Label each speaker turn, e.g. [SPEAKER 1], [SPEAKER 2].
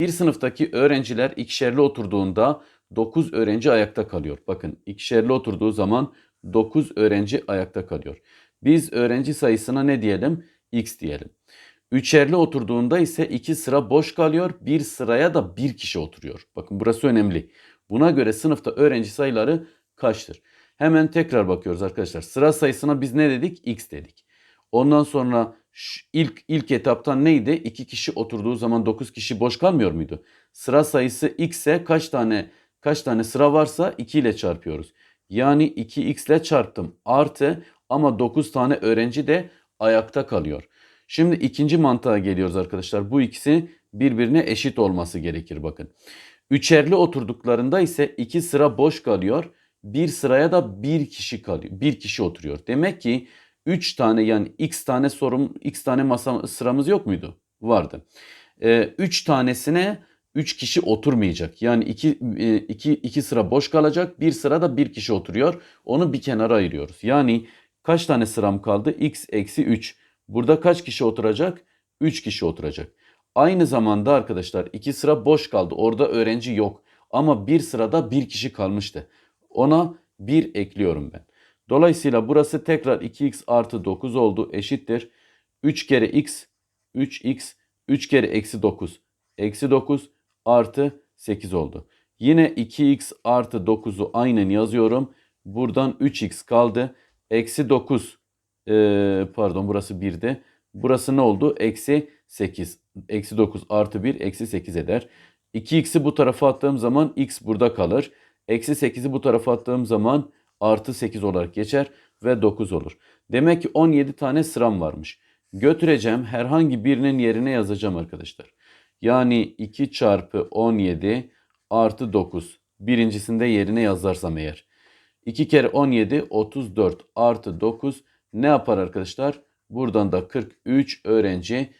[SPEAKER 1] Bir sınıftaki öğrenciler ikişerli oturduğunda 9 öğrenci ayakta kalıyor. Bakın ikişerli oturduğu zaman 9 öğrenci ayakta kalıyor. Biz öğrenci sayısına ne diyelim? X diyelim. Üçerli oturduğunda ise iki sıra boş kalıyor. Bir sıraya da bir kişi oturuyor. Bakın burası önemli. Buna göre sınıfta öğrenci sayıları kaçtır? Hemen tekrar bakıyoruz arkadaşlar. Sıra sayısına biz ne dedik? X dedik. Ondan sonra ilk ilk etaptan neydi? 2 kişi oturduğu zaman 9 kişi boş kalmıyor muydu? Sıra sayısı x ise kaç tane kaç tane sıra varsa 2 ile çarpıyoruz. Yani 2x ile çarptım. Artı ama 9 tane öğrenci de ayakta kalıyor. Şimdi ikinci mantığa geliyoruz arkadaşlar. Bu ikisi birbirine eşit olması gerekir bakın. Üçerli oturduklarında ise iki sıra boş kalıyor. Bir sıraya da bir kişi kalıyor. Bir kişi oturuyor. Demek ki 3 tane yani x tane sorum x tane masa sıramız yok muydu? Vardı. 3 tanesine 3 kişi oturmayacak. Yani 2 2 2 sıra boş kalacak. Bir sırada bir kişi oturuyor. Onu bir kenara ayırıyoruz. Yani kaç tane sıram kaldı? x eksi 3. Burada kaç kişi oturacak? 3 kişi oturacak. Aynı zamanda arkadaşlar 2 sıra boş kaldı. Orada öğrenci yok. Ama bir sırada bir kişi kalmıştı. Ona 1 ekliyorum ben. Dolayısıyla burası tekrar 2x artı 9 oldu eşittir. 3 kere x 3x 3 kere eksi 9 eksi 9 artı 8 oldu. Yine 2x artı 9'u aynen yazıyorum. Buradan 3x kaldı. Eksi 9 ee, pardon burası 1'di. Burası ne oldu? Eksi 8. Eksi 9 artı 1 eksi 8 eder. 2x'i bu tarafa attığım zaman x burada kalır. Eksi 8'i bu tarafa attığım zaman artı 8 olarak geçer ve 9 olur. Demek ki 17 tane sıram varmış. Götüreceğim herhangi birinin yerine yazacağım arkadaşlar. Yani 2 çarpı 17 artı 9. Birincisinde yerine yazarsam eğer. 2 kere 17 34 artı 9 ne yapar arkadaşlar? Buradan da 43 öğrenci